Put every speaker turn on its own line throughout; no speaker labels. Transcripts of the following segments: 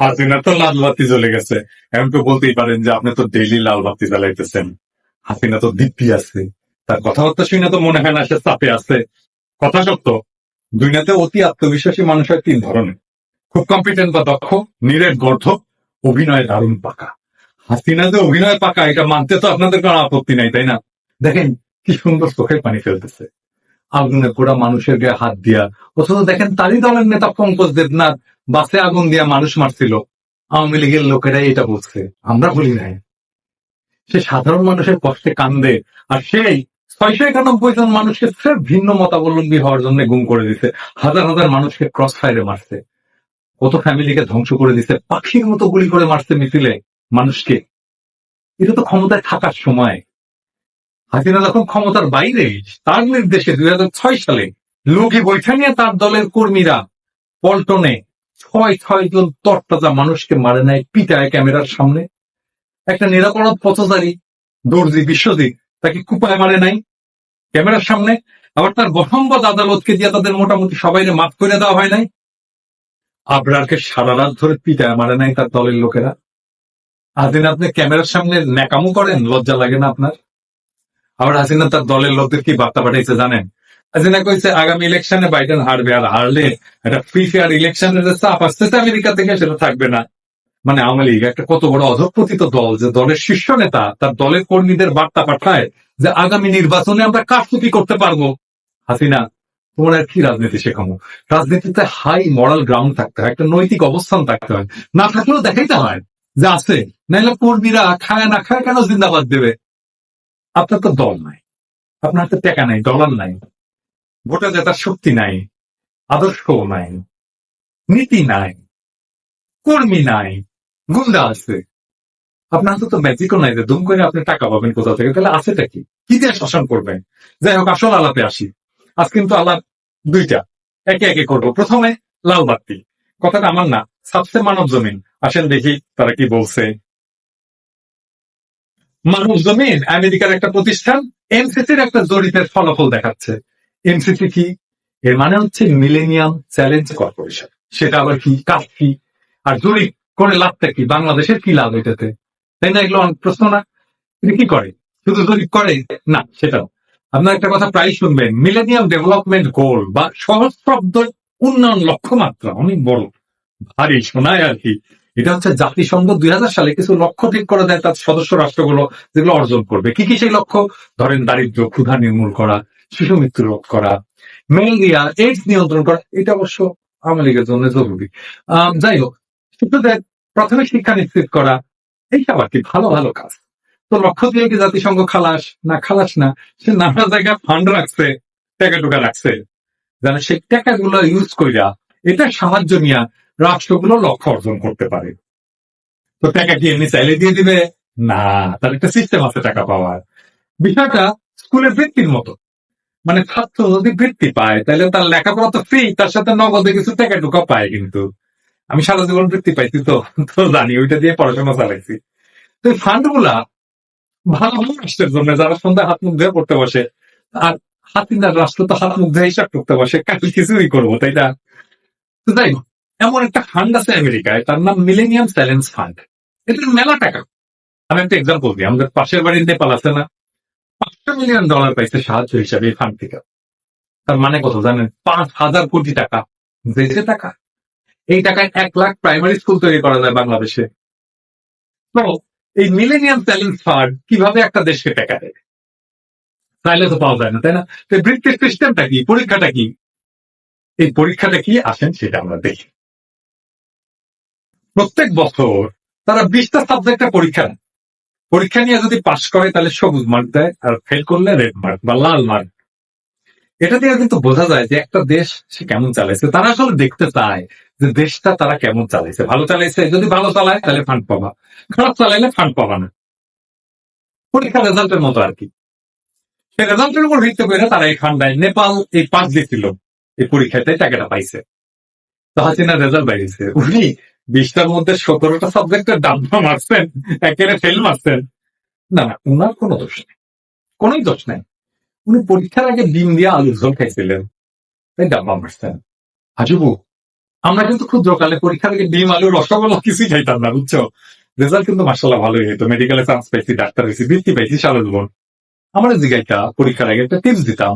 হাসিনা তো লাল বাতি জ্বলে গেছে এমন তো বলতেই পারেন যে আপনি তো ডেইলি লাল বাতি জ্বালাইতেছেন হাসিনা তো দিব্যি আছে তার কথাবার্তা শুনে তো মনে হয় না সে চাপে আছে কথা সত্য দুই নাতে অতি আত্মবিশ্বাসী মানুষ হয় তিন ধরনের খুব কম্পিটেন্ট বা দক্ষ নিরেট গর্ধক অভিনয় দারুণ পাকা হাসিনা যে অভিনয় পাকা এটা মানতে তো আপনাদের কোনো আপত্তি নাই তাই না দেখেন কি সুন্দর চোখের পানি ফেলতেছে আগুনে পোড়া মানুষের গায়ে হাত দিয়া অথচ দেখেন তারই দলের নেতা পঙ্কজ দেবনাথ বাসে আগুন দিয়া মানুষ মারছিল আওয়ামী লীগের লোকেরাই এটা বলছে আমরা বলি নাই সে সাধারণ মানুষের কষ্টে কান্দে আর সেই ছয়শ একানব্বই জন মানুষকে স্রেফ ভিন্ন মতাবলম্বী হওয়ার জন্য গুম করে দিছে হাজার হাজার মানুষকে ক্রস ফায়ারে মারছে কত ফ্যামিলিকে ধ্বংস করে দিছে পাখির মতো গুলি করে মারছে মিছিলে মানুষকে এটা তো ক্ষমতায় থাকার সময় হাসিনা যখন ক্ষমতার বাইরে তার নির্দেশে দুই সালে লোকে বৈঠা নিয়ে তার দলের কর্মীরা পল্টনে ছয় ছয়জন তরতাজা মানুষকে মারে নেয় পিটায় ক্যামেরার সামনে একটা নিরাপরাধ পথচারী দর্জি বিশ্বজিৎ তাকে কুপায় মারে নাই ক্যামেরার সামনে আবার তার গঠনবাদ আদালতকে দিয়ে তাদের মোটামুটি সবাই মাফ করে দেওয়া হয় নাই আবরারকে সারা রাত ধরে পিটায় মারে নাই তার দলের লোকেরা আদিন আপনি ক্যামেরার সামনে ন্যাকামো করেন লজ্জা লাগে না আপনার আবার হাসিনা তার দলের লোকদের কি বার্তা পাঠাইছে জানেন হাসিনা কইছে আগামী ইলেকশনে বাইডেন হারবে আর হারলে একটা ফ্রি ফেয়ার ইলেকশনের যে চাপ আসতেছে আমেরিকা থেকে সেটা থাকবে না মানে আওয়ামী লীগ একটা কত বড় অধপতিত দল যে দলের শীর্ষ নেতা তার দলের কর্মীদের বার্তা পাঠায় যে আগামী নির্বাচনে আমরা কারচুপি করতে পারবো হাসিনা তোমার কি রাজনীতি শেখানো রাজনীতিতে হাই মরাল গ্রাউন্ড থাকতে হয় একটা নৈতিক অবস্থান থাকতে হয় না থাকলেও দেখাইতে হয় যে আছে নাহলে কর্মীরা খায় না খায় কেন জিন্দাবাদ দেবে আপনার তো দল নাই আপনার তো টেকা নাই ডলার নাই ভোটা জেতার শক্তি নাই আদর্শও নাই নীতি নাই কর্মী নাই গুন্ডা আছে আপনার তো ম্যাজিকও নাই যে দুম করে আপনি টাকা পাবেন কোথাও থেকে তাহলে আছেটা কি কি দিয়ে শাসন করবেন যাই হোক আসল আলাপে আসি আজ কিন্তু আলাপ দুইটা একে একে করবো প্রথমে লাল বাতি কথাটা আমার না সাবসে মানব জমিন আসেন দেখি তারা কি বলছে মানব জমিন আমেরিকার একটা প্রতিষ্ঠান এমসিসির একটা জরিপের ফলাফল দেখাচ্ছে এনসিসি কি এর মানে হচ্ছে মিলেনিয়াম চ্যালেঞ্জ কর্পোরেশন সেটা আবার কি কাজ কি আর জরি করে লাভটা কি বাংলাদেশের কি লাভ এটাতে তাই না এগুলো অনেক প্রশ্ন না কি করে শুধু জরি করে না সেটাও আপনার একটা কথা প্রায় শুনবেন মিলেনিয়াম ডেভেলপমেন্ট গোল বা সহস্রাব্দ উন্নয়ন লক্ষ্যমাত্রা অনেক বড় ভারী শোনায় আর কি এটা হচ্ছে জাতিসংঘ দুই সালে কিছু লক্ষ্য ঠিক করে দেয় তার সদস্য রাষ্ট্রগুলো যেগুলো অর্জন করবে কি কি সেই লক্ষ্য ধরেন দারিদ্র ক্ষুধা নির্মূল করা শিশু মৃত্যু রোধ করা ম্যালেরিয়া এইডস নিয়ন্ত্রণ করা এটা অবশ্য আওয়ামী লীগের জন্য জরুরি যাই হোক শিশুদের প্রথমে শিক্ষা নিশ্চিত করা এইসব আর কি ভালো ভালো কাজ তো লক্ষ্য দিয়ে কি জাতিসংঘ খালাস না খালাস না সে নানা জায়গায় ফান্ড রাখছে টাকা টুকা রাখছে যেন সেই টাকাগুলো ইউজ করিয়া এটা সাহায্য নিয়ে রাষ্ট্রগুলো লক্ষ্য অর্জন করতে পারে তো টাকা কি এমনি চাইলে দিয়ে দিবে না তার একটা সিস্টেম আছে টাকা পাওয়ার বিষয়টা স্কুলের বৃত্তির মতো মানে ছাত্র যদি বৃত্তি পায় তাহলে তার লেখাপড়া তো ফ্রি তার সাথে নগদে কিছু টাকা ঢুকা পায় কিন্তু আমি সারা জীবন বৃত্তি পাইছি তো জানি ওইটা দিয়ে পড়াশোনা চালাইছি তো ফান্ড গুলা ভালো রাষ্ট্রের জন্য যারা সন্ধ্যায় হাত মুখ ধুয়ে পড়তে বসে আর হাতিন্দার রাষ্ট্র তো হাত মুখ ধুয়ে হিসাব করতে বসে কাল কিছুই করবো তাই না তো যাই হোক এমন একটা ফান্ড আছে আমেরিকায় তার নাম মিলেনিয়াম চ্যালেঞ্জ ফান্ড এটা মেলা টাকা আমি একটা এক্সাম্পল দিই আমাদের পাশের বাড়ির নেপাল আছে না পাঁচশো মিলিয়ন ডলার পাইছে সাহায্য হিসাবে ফান্ড থেকে তার মানে কত জানেন পাঁচ হাজার কোটি টাকা দেশে টাকা এই টাকায় এক লাখ প্রাইমারি স্কুল তৈরি করা যায় বাংলাদেশে তো এই মিলেনিয়াম চ্যালেঞ্জ ফান্ড কিভাবে একটা দেশকে টাকা দেয় তাইলে তো পাওয়া যায় না তাই না তো বৃত্তির সিস্টেমটা কি পরীক্ষাটা কি এই পরীক্ষাটা কি আসেন সেটা আমরা দেখি প্রত্যেক বছর তারা বিশটা সাবজেক্টটা পরীক্ষা নেয় পরীক্ষা নিয়ে যদি পাস করে তাহলে সবুজ মার্ক দেয় আর ফেল করলে রেড মার্ক বা লাল মার্ক এটা দিয়ে কিন্তু বোঝা যায় যে একটা দেশ সে কেমন চালাইছে তারা আসলে দেখতে চায় যে দেশটা তারা কেমন চালাইছে ভালো চালাইছে যদি ভালো চালায় তাহলে ফান্ড পাবা খারাপ চালাইলে ফান্ড পাবা না পরীক্ষা রেজাল্টের মতো আর কি সেই রেজাল্টের উপর ভিত্তি করে তারা এই ফান্ড দেয় নেপাল এই পাঁচ দিয়েছিল এই পরীক্ষাতে টাকাটা পাইছে তো হাসিনার রেজাল্ট বাইরেছে উনি বিশটার মধ্যে সতেরোটা সাবজেক্টের ডাব্বা মারছেন একেবারে ফেল মারছেন না না উনার কোনো দোষ নেই কোনোই দোষ নেই উনি পরীক্ষার আগে ডিম দিয়ে আলুর ঝোল খাইছিলেন তাই ডাব্বা মারছেন হাজুবু আমরা কিন্তু ক্ষুদ্রকালে পরীক্ষার আগে ডিম আলু রসগোল্লা কিছুই খাইতাম না বুঝছো রেজাল্ট কিন্তু মার্শাল্লাহ ভালোই হইতো মেডিকেলে চান্স পাইছি ডাক্তার হয়েছি বৃত্তি পাইছি সারা জীবন আমার জিগাইটা পরীক্ষার আগে একটা টিপস দিতাম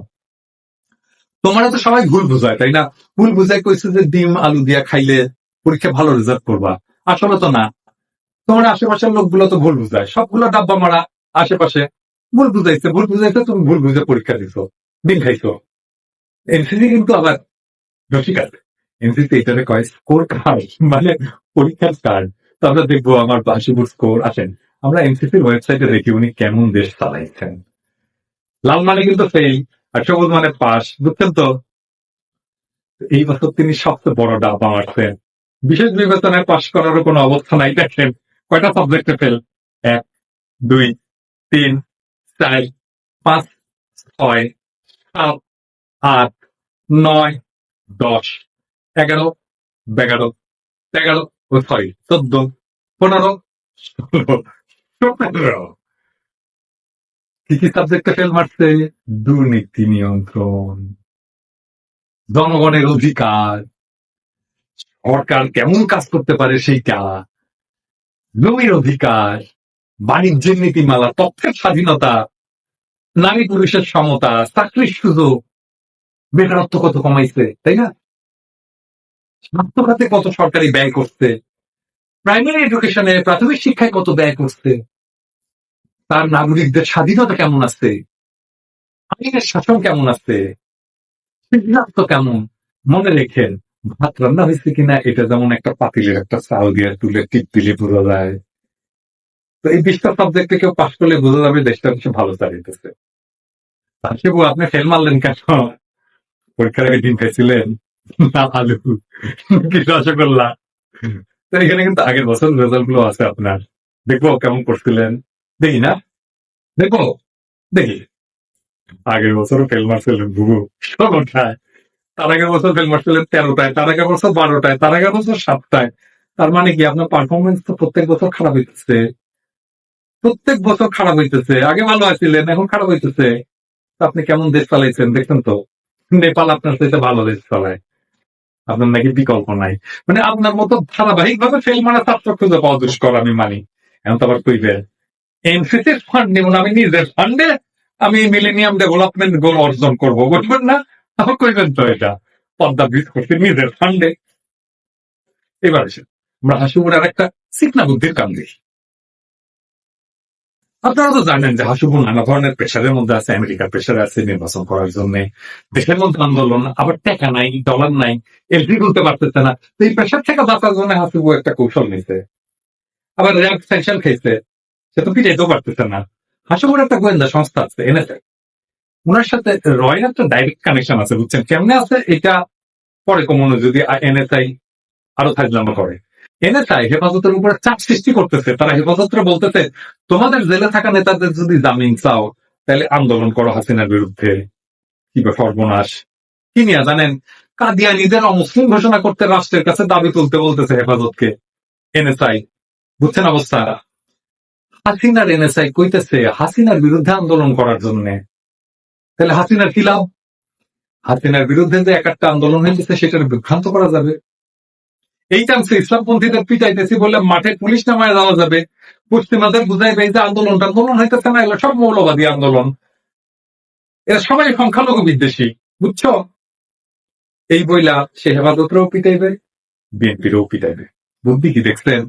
তোমার তো সবাই ভুল বুঝায় তাই না ভুল বুঝায় কইছে যে ডিম আলু দিয়া খাইলে পরীক্ষা ভালো রেজাল্ট করবা আসলে তো না তোমার আশেপাশের লোকগুলো তো ভুল বুঝায় সবগুলো ডাব্বা মারা আশেপাশে ভুল বুঝাইছে ভুল বুঝাইছে তুমি ভুল বুঝে পরীক্ষা দিছো দিন খাইছো এনসিসি কিন্তু আবার রসিকার এনসিসি এটারে কয় স্কোর কার্ড মানে পরীক্ষার কার্ড তো আমরা দেখবো আমার বাসিবুর স্কোর আসেন আমরা এনসিসির ওয়েবসাইটে দেখি উনি কেমন দেশ চালাইছেন লাল মানে কিন্তু ফেল আর সবুজ মানে পাস বুঝছেন তো এই বছর তিনি সবচেয়ে বড় ডাবা মারছেন বিশেষ বিবেচনায় পাশ করারও কোনো অবস্থা নাই দেখেন কয়টা সাবজেক্টে ফেল এক দুই তিন চার পাঁচ ছয় সাত আট নয় দশ এগারো বেগারো তেগারো ও সরি চোদ্দ পনেরো ষোলো সতেরো কি কি সাবজেক্টে ফেল মারছে দুর্নীতি নিয়ন্ত্রণ জনগণের অধিকার সরকার কেমন কাজ করতে পারে সেইটা জমির অধিকার বাণিজ্যের নীতিমালা তথ্যের স্বাধীনতা নারী পুরুষের সমতা চাকরির সুযোগ বেকারত্ব কত কমাইছে তাই না স্বাস্থ্য খাতে কত সরকারি ব্যয় করছে প্রাইমারি এডুকেশনে প্রাথমিক শিক্ষায় কত ব্যয় করছে তার নাগরিকদের স্বাধীনতা কেমন আছে আইনের শাসন কেমন আছে সিদ্ধান্ত কেমন মনে রেখেন ভাত রান্না হয়েছে কিনা এটা যেমন একটা পাতিলের একটা চাল দিয়ে তুলে টিপ দিলে বোঝা যায় তো এই বিশটা সাবজেক্টে কেউ পাশ করলে বোঝা যাবে দেশটা বেশি ভালো চালিয়েছে তারপর আপনি ফেল মারলেন কেন পরীক্ষার আগে ডিম খেয়েছিলেন না আলু কি রসগোল্লা তো এখানে কিন্তু আগের বছর রেজাল্ট গুলো আছে আপনার দেখবো কেমন করছিলেন দেখি না দেখবো দেখি আগের বছরও ফেল মারছিলেন বুবু সব ওঠায় তার আগের বছর ফিল্ম মার্শালের তেরোটায় তার আগের বছর বারোটায় তার আগের বছর সাতটায় তার মানে কি আপনার পারফরমেন্স তো প্রত্যেক বছর খারাপ হইতেছে প্রত্যেক বছর খারাপ হইতেছে আগে ভালো আছিলেন এখন খারাপ হইতেছে আপনি কেমন দেশ চালাইছেন দেখছেন তো নেপাল আপনার সাথে ভালো দেশ চালায় আপনার নাকি বিকল্প নাই মানে আপনার মতো ধারাবাহিক ভাবে ফেল মানে ছাত্র খুঁজে পাওয়া দুষ্কর আমি মানি এখন তো আবার কইবে এমসিসির ফান্ড নেব আমি নিজের ফান্ডে আমি মিলেনিয়াম ডেভেলপমেন্ট গোল অর্জন করবো বুঝবেন না কইবেন তো এটা পদ্মা ব্রিজ নিজের ফান্ডে এবার আর একটা সিকনা বুদ্ধির কাম আপনারা তো জানেন যে হাসিপুর নানা ধরনের প্রেশারের মধ্যে আছে আমেরিকার প্রেশার আছে নির্বাচন করার জন্য দেশের মধ্যে আন্দোলন আবার টেকা নাই ডলার নাই এলপি করতে পারতেছে না তো এই প্রেশার থেকে বাঁচার জন্য হাসিপু একটা কৌশল নিতে আবার র্যাব স্যাংশন খেয়েছে সে তো পিটাইতেও পারতেছে না হাসিমুর একটা গোয়েন্দা সংস্থা আছে এনএসএ ওনার সাথে রয়ের একটা ডাইরেক্ট কানেকশন আছে বুঝছেন কেমনে আছে এটা পরে কমানো যদি এনএসআই আরো থাকলে আমরা করে এনএসআই হেফাজতের উপরে চাপ সৃষ্টি করতেছে তারা হেফাজতরা বলতেছে তোমাদের জেলে থাকা নেতাদের যদি জামিন চাও তাহলে আন্দোলন করো হাসিনার বিরুদ্ধে কি সর্বনাশ কি নিয়ে জানেন কাদিয়া নিজের অমুসলিম ঘোষণা করতে রাষ্ট্রের কাছে দাবি তুলতে বলতেছে হেফাজতকে এনএসআই বুঝছেন অবস্থা হাসিনার এনএসআই কইতেছে হাসিনার বিরুদ্ধে আন্দোলন করার জন্যে তাহলে হাসিনার কি লাভ হাসিনার বিরুদ্ধে যে এক একটা আন্দোলন হয়েছে সেটার বিভ্রান্ত করা যাবে এই চান্সে ইসলামপন্থীদের পিটাইতেছি বলে মাঠে পুলিশ নামায় যাওয়া যাবে পশ্চিমাদের বুঝাই এই যে আন্দোলন আন্দোলন হইতেছে না সব মৌলবাদী আন্দোলন এরা সবাই সংখ্যালঘু বিদ্বেষী বুঝছ এই বইলা সে হেফাজতরাও পিটাইবে বিএনপিরও পিটাইবে বুদ্ধি কি দেখছেন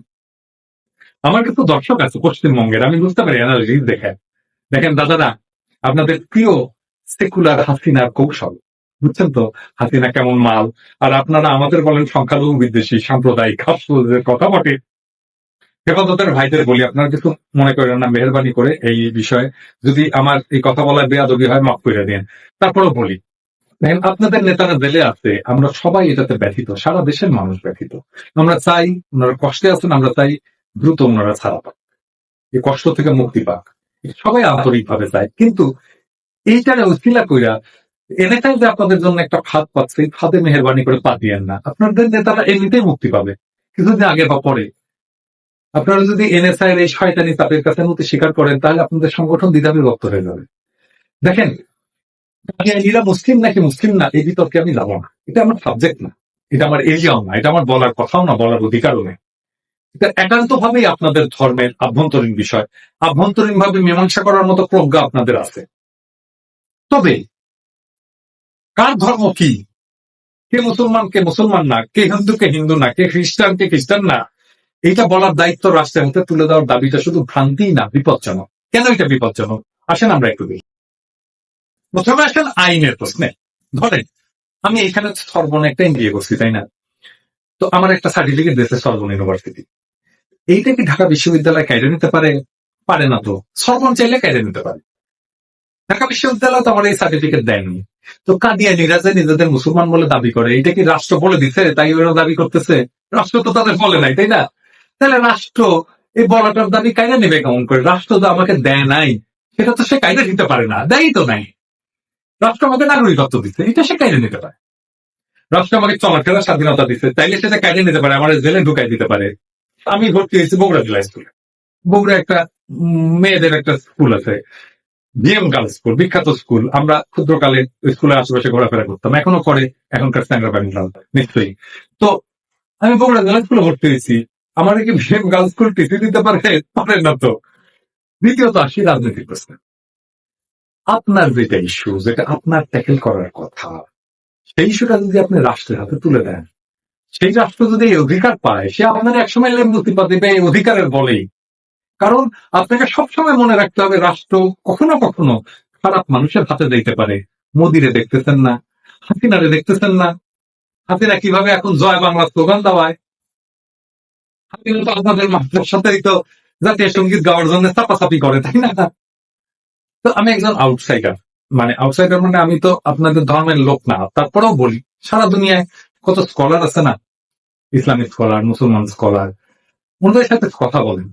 আমার কিন্তু দর্শক আছে পশ্চিমবঙ্গের আমি বুঝতে পারি অ্যানালিসিস দেখেন দেখেন দাদারা আপনাদের প্রিয় সেকুলার হাসিনার কৌশল বুঝছেন তো হাসিনা কেমন মাল আর আপনারা আমাদের বলেন সংখ্যালঘু বিদ্বেষী সাম্প্রদায়িক হাসপাতালের কথা বটে হেফাজতের ভাইদের বলি আপনারা কিছু মনে করেন না মেহরবানি করে এই বিষয়ে যদি আমার এই কথা বলায় বেয়াদবি হয় মাফ করে দেন তারপরেও বলি আপনাদের নেতারা জেলে আছে আমরা সবাই এটাতে ব্যথিত সারা দেশের মানুষ ব্যথিত আমরা চাই ওনারা কষ্টে আছেন আমরা চাই দ্রুত ওনারা ছাড়া পাক এই কষ্ট থেকে মুক্তি পাক সবাই আন্তরিক ভাবে চাই কিন্তু এইটারে উচিলা কইরা এনেটাই যে আপনাদের জন্য একটা ফাঁদ পাচ্ছে এই ফাঁদে মেহরবানি করে পা দিয়েন না আপনাদের নেতারা এমনিতেই মুক্তি পাবে কিছুদিন আগে বা পরে আপনারা যদি এনএসআই এর এই শয়তানি তাদের কাছে মতো স্বীকার করেন তাহলে আপনাদের সংগঠন দ্বিধা বিভক্ত হয়ে যাবে দেখেন এরা মুসলিম নাকি মুসলিম না এই বিতর্কে আমি যাবো না এটা আমার সাবজেক্ট না এটা আমার এরিয়াও না এটা আমার বলার কথাও না বলার অধিকারও নেই এটা একান্ত ভাবেই আপনাদের ধর্মের আভ্যন্তরীণ বিষয় আভ্যন্তরীণ ভাবে মীমাংসা করার মতো প্রজ্ঞা আপনাদের আছে তবে কার ধর্ম কি কে মুসলমান কে মুসলমান না কে হিন্দু কে হিন্দু না কে খ্রিস্টান কে খ্রিস্টান না এটা বলার দায়িত্ব রাষ্ট্রের হাতে তুলে দেওয়ার দাবিটা শুধু ভ্রান্তি না বিপজ্জনক কেন এটা বিপজ্জনক আসেন আমরা একটু দেখি প্রথমে আসেন আইনের প্রশ্নে ধরেন আমি এখানে সর্বনে একটা এনজিও করছি তাই না তো আমার একটা সার্টিফিকেট দিয়েছে সর্বন ইউনিভার্সিটি এইটা কি ঢাকা বিশ্ববিদ্যালয় কেড়ে নিতে পারে পারে না তো সর্বন চাইলে কেড়ে নিতে পারে ঢাকা বিশ্ববিদ্যালয় তো আমার এই সার্টিফিকেট দেয়নি তো কাদিয়ানিরা যে নিজেদের মুসলমান বলে দাবি করে এটা কি রাষ্ট্র বলে দিছে তাই ওরা দাবি করতেছে রাষ্ট্র তো তাদের বলে নাই তাই না তাহলে রাষ্ট্র এই বলাটার দাবি কায়দা নেবে কেমন করে রাষ্ট্র তো আমাকে দেয় নাই সেটা তো সে কায়দা দিতে পারে না দেয় তো নাই রাষ্ট্র আমাকে নাগরিকত্ব দিচ্ছে এটা সে কায়দা নিতে পারে রাষ্ট্র আমাকে চলাফেরার স্বাধীনতা দিচ্ছে তাইলে সেটা কায়দা নিতে পারে আমার জেলে ঢুকাই দিতে পারে আমি ভর্তি হয়েছি বগুড়া জেলা স্কুলে বগুড়া একটা মেয়েদের একটা স্কুল আছে বিএম গার্লস স্কুল বিখ্যাত স্কুল আমরা ক্ষুদ্রকালে স্কুলের আশেপাশে ঘোরাফেরা করতাম এখনো করে এখনকার স্ট্যান্ডার্ড ব্যান্ডাল নিশ্চয়ই তো আমি বগুড়া গার্লস স্কুলে ভর্তি হয়েছি আমার কি বিএম গার্লস স্কুল টিসি দিতে পারে পারে না তো দ্বিতীয়ত আসি রাজনৈতিক প্রশ্ন আপনার যেটা ইস্যু যেটা আপনার ট্যাকেল করার কথা সেই ইস্যুটা যদি আপনি রাষ্ট্রের হাতে তুলে দেন সেই রাষ্ট্র যদি এই অধিকার পায় সে আপনার একসময় লেমদুতি পাতি দেবে এই অধিকারের বলেই কারণ আপনাকে সবসময় মনে রাখতে হবে রাষ্ট্র কখনো কখনো খারাপ মানুষের হাতে দিতে পারে মোদিরে দেখতেছেন না হাসিনারে দেখতেছেন না হাসিনা কিভাবে এখন জয় বাংলা স্লোগান দেওয়ায় হাসিনা তো আপনাদের মাত্রার সাথেই তো জাতীয় সঙ্গীত গাওয়ার জন্য চাপাচাপি করে তাই না তো আমি একজন আউটসাইডার মানে আউটসাইডার মানে আমি তো আপনাদের ধর্মের লোক না তারপরেও বলি সারা দুনিয়ায় কত স্কলার আছে না ইসলামিক স্কলার মুসলমান স্কলার ওনাদের সাথে কথা বলেন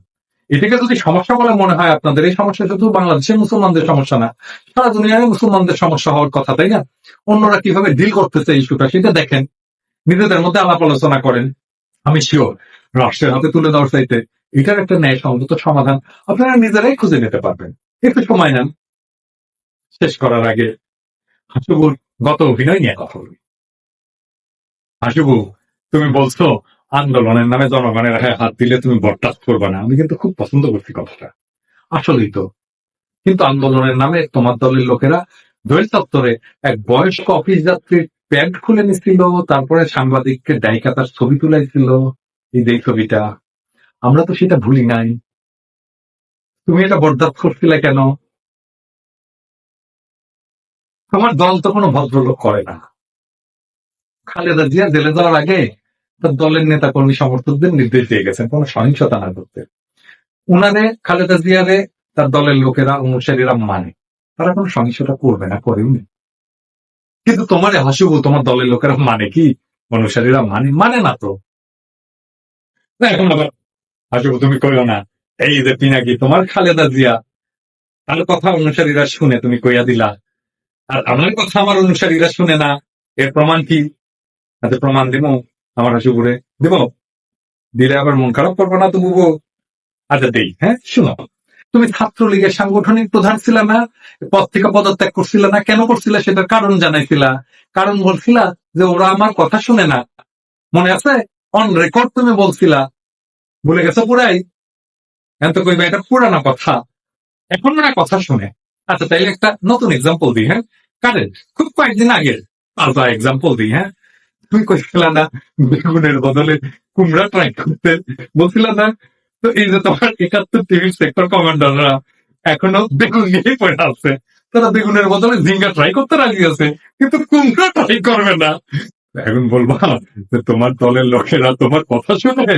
এটাকে যদি সমস্যা বলে মনে হয় আপনাদের এই সমস্যা শুধু বাংলাদেশের মুসলমানদের সমস্যা না সারা দুনিয়ায় মুসলমানদের সমস্যা হওয়ার কথা তাই না অন্যরা কিভাবে ডিল করতেছে ইস্যুটা সেটা দেখেন নিজেদের মধ্যে আলাপ আলোচনা করেন আমি শিওর রাষ্ট্রের হাতে তুলে দেওয়ার চাইতে এটার একটা ন্যায় ন্যায়সঙ্গত সমাধান আপনারা নিজেরাই খুঁজে নিতে পারবেন একটু সময় নেন শেষ করার আগে হাসুবুর গত অভিনয় নিয়ে কথা বলি হাসুবু তুমি বলছো আন্দোলনের নামে জনগণের হ্যাঁ হাত দিলে তুমি বরদাস্ত করবে না আমি কিন্তু খুব পছন্দ করছি কথাটা আসলেই তো কিন্তু আন্দোলনের নামে তোমার দলের লোকেরা দোয়েল চত্বরে এক বয়স্ক অফিস যাত্রীর প্যান্ট খুলে নিছিল তারপরে সাংবাদিককে ডাইকা তার ছবি তুলাইছিল এই যে ছবিটা আমরা তো সেটা ভুলি নাই তুমি এটা বরদাস্ত করছিলে কেন তোমার দল তো কোনো ভদ্রলোক করে না খালেদা জিয়া জেলে যাওয়ার আগে দলের নেতা কর্মী সমর্থকদের নির্দেশ দিয়ে গেছেন কোন সহিংসতা না করতে উনারে খালেদা জিয়ারে তার দলের লোকেরা অনুসারীরা মানে তারা কোনো সহিংসতা করবে না করেও নি কিন্তু তোমার হাসিব তোমার দলের লোকেরা মানে কি অনুসারীরা মানে মানে না তো না এখন আবার তুমি কইও না এই যে পিনাকি তোমার খালেদা জিয়া তার কথা অনুসারীরা শুনে তুমি কইয়া দিলা আর আমার কথা আমার অনুসারীরা শুনে না এর প্রমাণ কি প্রমাণ দিব আমার হাসি উপরে দেব দিলে আবার মন খারাপ করবো না বুবো আচ্ছা দেই হ্যাঁ শুনো তুমি ছাত্রলীগের সাংগঠনিক প্রধান ছিল না পদ থেকে পদত্যাগ করছিল না কেন করছিল সেটার কারণ জানাইছিলা কারণ বলছিলা যে ওরা আমার কথা শুনে না মনে আছে অন রেকর্ড তুমি বলছিলা বলে গেছো পুরাই এত কইবা এটা পুরানা কথা এখন না কথা শুনে আচ্ছা তাইলে একটা নতুন এক্সাম্পল দিই হ্যাঁ কারেন্ট খুব কয়েকদিন আগের আলাদা এক্সাম্পল দিই হ্যাঁ কইছিলা না বেগুনের বদলে কুমড়া ট্রাই করতে বলছিলা না তো এই যে তোমার একাত্তর টিভির সেক্টর কমান্ডাররা এখনো বেগুন নিয়েই পড়ে আছে তারা বেগুনের বদলে জিঙ্গা ট্রাই করতে রাজি আছে কিন্তু কুমড়া ট্রাই করবে না এখন বলবা যে তোমার দলের লোকেরা তোমার কথা শুনে